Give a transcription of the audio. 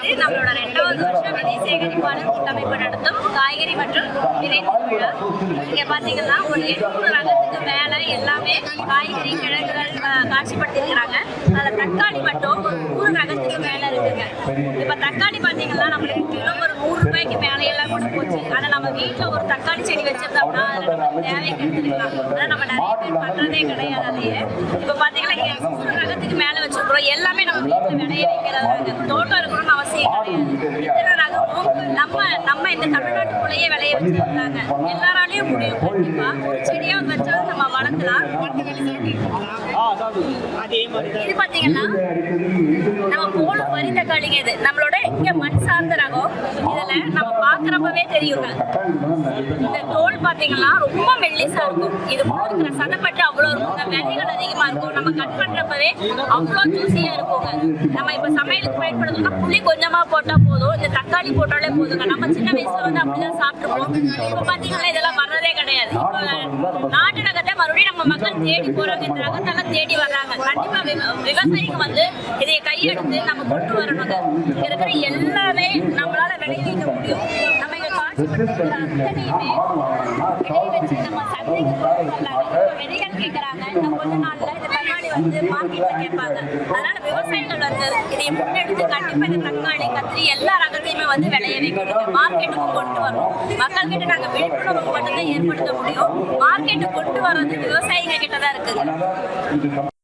இது நம்மளோட ரெண்டாவது வருஷம் விதை சேகரிப்பாளர் கூட்டமைப்பு நடத்தும். காய்கறி மற்றும் விதை திருவிழா இங்க பாத்தீங்கன்னா ஒரு எட்நூறு ரகத்துக்கு மேல எல்லாமே காய்கறி கிழங்குகள் காட்சிப்படுத்திருக்கிறாங்க அதுல தக்காளி மட்டும் ஒரு நூறு ரகத்துக்கு மேல இருக்குங்க. இப்ப தக்காளி பாத்தீங்கன்னா நம்மளுக்கு கிலோ ஒரு கூட போச்சு. ஆனா நம்ம வீட்டுல ஒரு தக்காளி செடி வச்சிருந்தோம்னா அதுல நம்ம தேவைக்கு எடுத்துக்கலாம். ஆனா நம்ம நிறைய பேர் பண்றதே கிடையாது அதையே இப்ப பாத்தீங்கன்னா ரகத்துக்கு மேல வச்சிருக்கிறோம். எல்லாமே நம்ம வீட்டுல விளைய வைக்கிறதாங்க தோட்டம் இருக்கணும்னு அவசியம் கிடையாது. இத்தனை ரகமும் நம்ம நம்ம இந்த தமிழ்நாட்டுக்குள்ளேயே விளைய வச்சிருக்காங்க எல்லாராலையும் முடியும் கண்டிப்பா. செடியா வச்சாலும் நம்ம இது பாத்தீங்கன்னா நம்ம போன வரி தக்காளிங்க இது. நம்மளோட இங்க மண் சார்ந்த ரகம். இதுல நம்ம பாக்குறப்பவே தெரியுங்க. இந்த தோல் பாத்தீங்கன்னா ரொம்ப மெல்லிசா இருக்கும். இது உள்ள இருக்கிற சதப்பட்டு அவ்வளவு இருக்குங்க விதைகள் அதிகமா இருக்கும். நம்ம கட் பண்றப்பவே அவ்வளவு ஜூசியா இருக்குங்க. நம்ம இப்ப சமையலுக்கு பயன்படுத்தணும்னா புளி கொஞ்சமா போட்டா போதும். இந்த தக்காளி போட்டாலே போதுங்க நம்ம சின்ன வயசுல வந்து அப்படிதான் சாப்பிட்டுருவோம் இப்ப பார்த்தீங்கன்னா இதெல்லாம் வர்றதே கிடையாது. இப்ப நாட்டு ரகத்தை மறுபடியும் நம்ம மக்கள் தேடி போறாங்க இந்த ரகத்தெல்லாம் தேடி வர்றாங்க. கண்டிப்பா விவ- விவசாயிங்க வந்து இதை கையெடுத்து நம்ம கொண்டு வரணுங்க. இங்க இருக்கிற எல்லாமே நம்மளால விளைவிக்க முடியும். நம்ம இங்க காட்சிப்படுத்துகிற அத்தனையுமே விளைவிச்சு நம்ம சந்தைக்கு கொண்டு வரலாங்க. விதைகள் கேட்கறாங்க இந்த கொஞ்ச நாள்ல இந்த வந்து மார்க்கெட்ல கேட்பாங்க. அதனால விவசாயிகள் வந்து இதை முன்னெடுத்து கண்டிப்பா இந்த தக்காளி கத்திரி எல்லா ரகத்தையுமே வந்து விளைய வைக்கணும். மார்க்கெட்டுக்கு கொண்டு வரணும். மக்கள் கிட்ட நாங்க விழிப்புணர்வு மட்டும்தான் ஏற்படுத்த முடியும். மார்க்கெட்டுக்கு கொண்டு வர்றது விவசாயிகள் கிட்ட தான் இருக்குது.